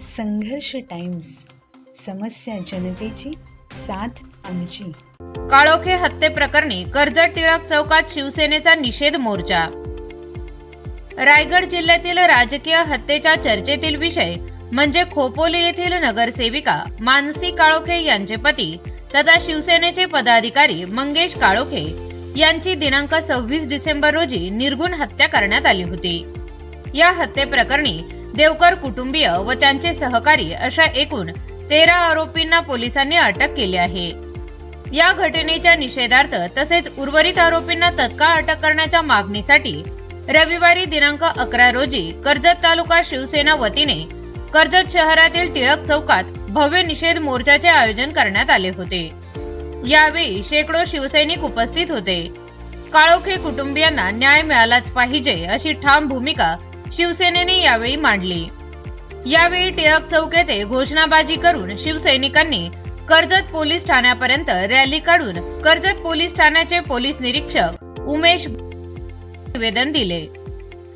संघर्ष टाइम्स समस्या जनतेची साथ आमची. काळोखे हत्येप्रकरणी कर्जत टिळक चौकात शिवसेनेचा निषेध मोर्चा. रायगड जिल्ह्यातील राजकीय हत्येच्या चर्चेतील विषय म्हणजे खोपोली येथील नगरसेविका मानसी काळोखे यांचे पती तथा शिवसेनेचे पदाधिकारी मंगेश काळोखे यांची दिनांक सव्वीस डिसेंबर रोजी निर्गुण हत्या करण्यात आली होती. या हत्येप्रकरणी देवकर कुटुंबीय व त्यांचे सहकारी अशा एकूण तेरा आरोपींना पोलिसांनी अटक केली आहे. या घटनेच्या निषेधार्थ तसेच उर्वरित आरोपींना तत्काळ अटक करण्याच्या मागणीसाठी रविवारी दिनांक अकरा रोजी कर्जत तालुका शिवसेना वतीने कर्जत शहरातील टिळक चौकात भव्य निषेध मोर्चाचे आयोजन करण्यात आले होते. यावेळी शेकडो शिवसैनिक उपस्थित होते. काळोखे कुटुंबियांना न्याय मिळालाच पाहिजे अशी ठाम भूमिका शिवसेनेने यावेळी मांडली. यावेळी टिळक चौक येथे घोषणाबाजी करून शिवसैनिकांनी कर्जत पोलीस ठाण्यापर्यंत रॅली काढून कर्जत पोलीस ठाण्याचे पोलीस निरीक्षक उमेश निवेदन दिले.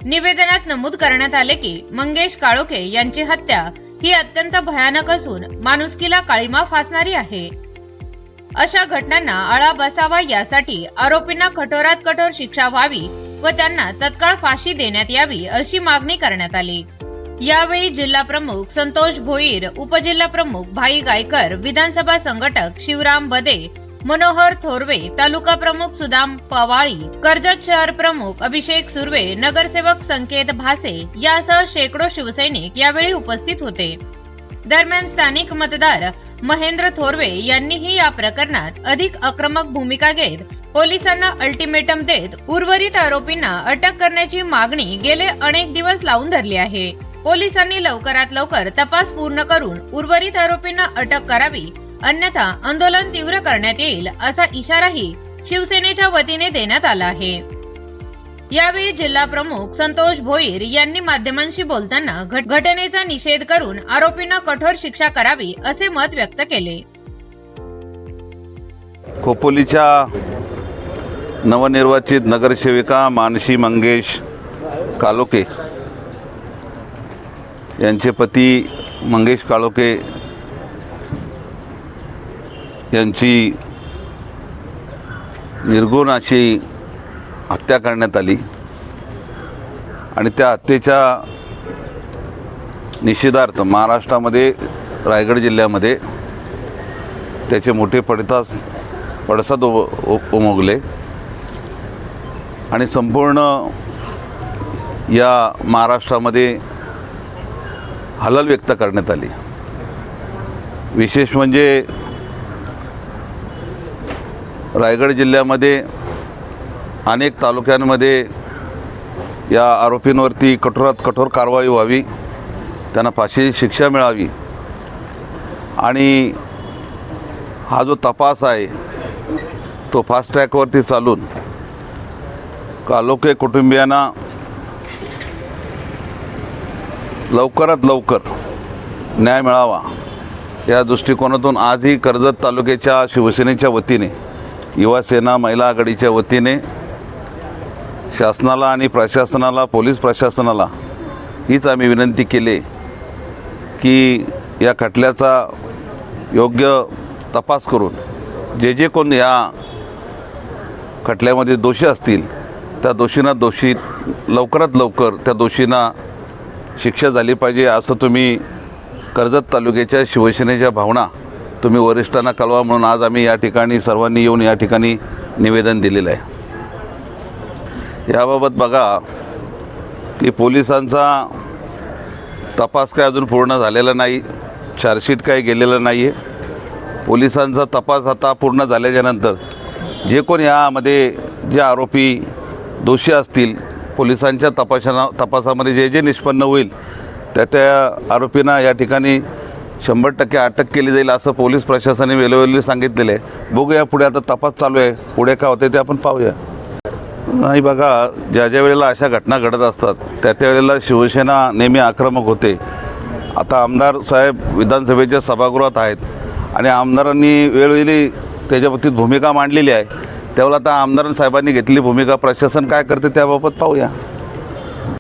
निवेदनात नमूद करण्यात आले की मंगेश काळोखे यांची हत्या ही अत्यंत भयानक असून माणुसकीला काळीमा फासणारी आहे. अशा घटनांना आळा बसावा यासाठी आरोपींना कठोरात कठोर शिक्षा व्हावी व त्यांना तत्काळ फाशी देण्यात यावी अशी मागणी करण्यात आली. यावेळी जिल्हा प्रमुख संतोष भोईर उपजिल्हा प्रमुख भाई गायकर विधानसभा संघटक शिवराम बदे मनोहर थोरवे तालुका प्रमुख सुदाम पवाळी कर्जत शहर प्रमुख अभिषेक सुर्वे नगरसेवक संकेत भासे यासह शेकडो शिवसैनिक यावेळी उपस्थित होते. दरम्यान स्थानिक मतदार महेंद्र थोरवे यांनीही या प्रकरणात अधिक आक्रमक भूमिका घेत पोलिसांना अल्टिमेटम देत उर्वरित आरोपींना अटक करण्याची मागणी गेले अनेक दिवस लावून धरली आहे. पोलिसांनी लवकरात लवकर तपास पूर्ण करून उर्वरित आरोपींना अटक करावी अन्यथा आंदोलन तीव्र करण्यात येईल असा इशाराही शिवसेनेच्या वतीने देण्यात आला आहे. यावेळी जिल्हा प्रमुख संतोष भोईर यांनी माध्यमांशी बोलताना घटनेचा निषेध करून आरोपींना कठोर शिक्षा करावी असे मत व्यक्त केले. खोपोलीच्या नवनिर्वाचित नगरसेविका मानसी मंगेश कालोके यांचे पती मंगेश काळोके यांची निर्गुण अशी हत्या करण्यात आली. आणि त्या हत्येच्या निषेधार्थ महाराष्ट्रामध्ये रायगड जिल्ह्यामध्ये त्याचे मोठे पडतास पडसाद उ आणि संपूर्ण या महाराष्ट्रामध्ये हलल व्यक्त करण्यात आली. विशेष म्हणजे रायगड जिल्ह्यामध्ये अनेक तालुक्यांमध्ये या आरोपींवरती कठोरात कठोर कारवाई व्हावी त्यांना फाशी शिक्षा मिळावी आणि हा जो तपास आहे तो फास्ट ट्रॅकवरती चालून कालोके कुटुंबियांना लवकरात लवकर न्याय मिळावा या दृष्टिकोनातून आजही कर्जत तालुक्याच्या शिवसेनेच्या वतीने युवासेना महिला आघाडीच्या वतीने शासनाला आणि प्रशासनाला पोलीस प्रशासनाला हीच आम्ही विनंती केली की या खटल्याचा योग्य तपास करून जे जे कोण या खटल्यामध्ये दोषी असतील त्या दोषींना दोषी लवकरात लवकर त्या दोषींना शिक्षा झाली पाहिजे असं तुम्ही कर्जत तालुक्याच्या शिवसेनेच्या भावना तुम्ही वरिष्ठांना कळवा म्हणून आज आम्ही या ठिकाणी सर्वांनी येऊन या ठिकाणी निवेदन दिलेलं आहे. याबाबत बघा की पोलिसांचा तपास काय अजून पूर्ण झालेला नाही चार्जशीट काय गेलेलं नाही आहे पोलिसांचा तपास आता पूर्ण झाल्याच्यानंतर जे कोण यामध्ये जे आरोपी दोषी असतील पोलिसांच्या तपासाना तपासामध्ये जे जे निष्पन्न होईल त्या त्या आरोपींना या ठिकाणी शंभर टक्के अटक केली जाईल असं पोलीस प्रशासनाने वेळोवेळी सांगितलेलं आहे. बघूया पुढे आता तपास चालू आहे. पुढे काय होते ते आपण पाहूया. नाही बघा ज्या ज्या वेळेला अशा घटना घडत असतात त्या त्या वेळेला शिवसेना नेहमी आक्रमक होते. आता आमदार साहेब विधानसभेच्या सभागृहात आहेत आणि आमदारांनी वेळोवेळी त्याच्या बाबतीत भूमिका मांडलेली आहे. त्यावेळेला आता आमदार साहेबांनी घेतलेली भूमिका प्रशासन काय करते त्याबाबत पाहूया.